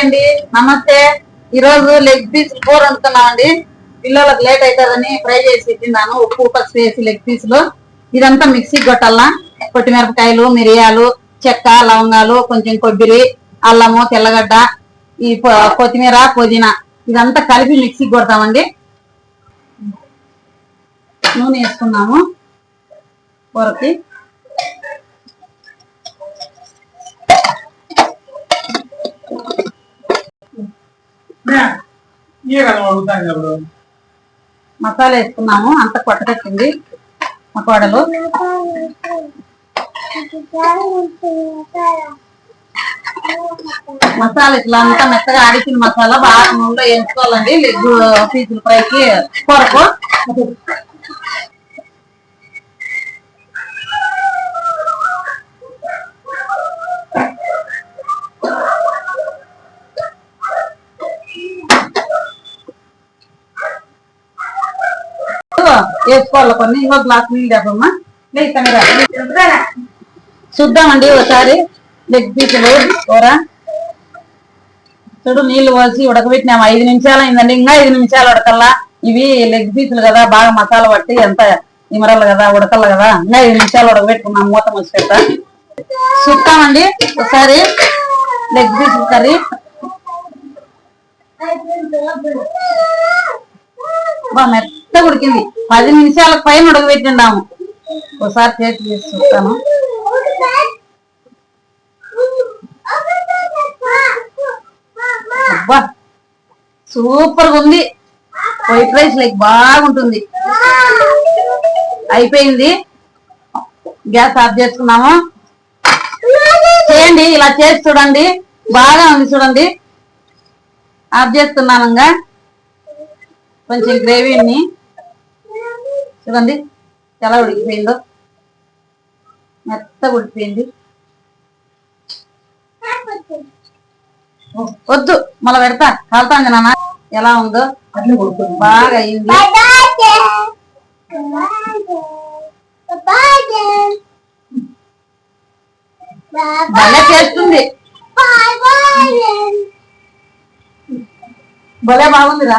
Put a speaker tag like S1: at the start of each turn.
S1: అండి. నమస్తే. ఈరోజు లెగ్ పీస్ కూర వండుతున్నామండి పిల్లలకు లేట్ అవుతుందని ఫ్రై చేసి తిన్నాను ఉప్పు పసుపు వేసి లెగ్లో. ఇదంతా మిక్సీ కొట్టాలా? కొట్టిమిరపకాయలు మిరియాలు చెక్క లవంగాలు కొంచెం కొబ్బరి అల్లము తెల్లగడ్డ ఈ కొత్తిమీర పుదీనా ఇదంతా కలిపి మిక్సీ కొడతామండి. నూనె వేసుకున్నాము. కూరకి.
S2: కదా అడుగుతాను ఇప్పుడు
S1: మసాలా వేసుకున్నాము అంత కొట్టకొచ్చింది మా కోడలు. మసాలా ఇట్లా అంతా మెత్తగా ఆడిచిన మసాలా బాగా నూనెలో వేయించుకోవాలండి లెగ్ పీసులు పైకి కొరకు. వేసుకోవాలి కొన్ని. ఇంకో గ్లాస్ నీళ్ళు లేకమ్మా లేదు చూద్దామండి ఒకసారి లెగ్ పీసులు కూర. చూడు నీళ్ళు పోసి ఉడకబెట్టినాము. ఐదు నిమిషాలు అయిందండి. ఇంకా ఐదు నిమిషాలు ఉడకల్లా. ఇవి లెగ్ పీసులు కదా బాగా మసాలా పట్టి ఎంత ఇమరాలు కదా ఉడకల్ల కదా. ఇంకా ఐదు నిమిషాలు ఉడకబెట్టుకున్నాం మూత మసి పెట్ట చూస్తామండి ఒకసారి లెగ్ పీసులు కర్రీ. బాగా మెత్తగా ఉడికింది. పది నిమిషాలకు పైన ఉడకబెట్టిండాము. ఒకసారి చేతి చేసి చూస్తాను. అబ్బా సూపర్గా ఉంది. వైట్ రైస్ లైక్ బాగుంటుంది. అయిపోయింది. గ్యాస్ ఆఫ్ చేసుకున్నాము. చేయండి ఇలా చేసి చూడండి. బాగా ఉంది చూడండి. ఆఫ్ చేస్తున్నాను ఇంకా. కొంచెం గ్రేవీని. చూడండి ఎలా ఉడికిపోయిందో? మెత్తగా ఉడికిపోయింది. వద్దు మళ్ళీ పెడతా. కాలుతాంది నాన్న. ఎలా ఉందో? బాగా అయింది భలే చేస్తుంది. భలే బాగుందిరా.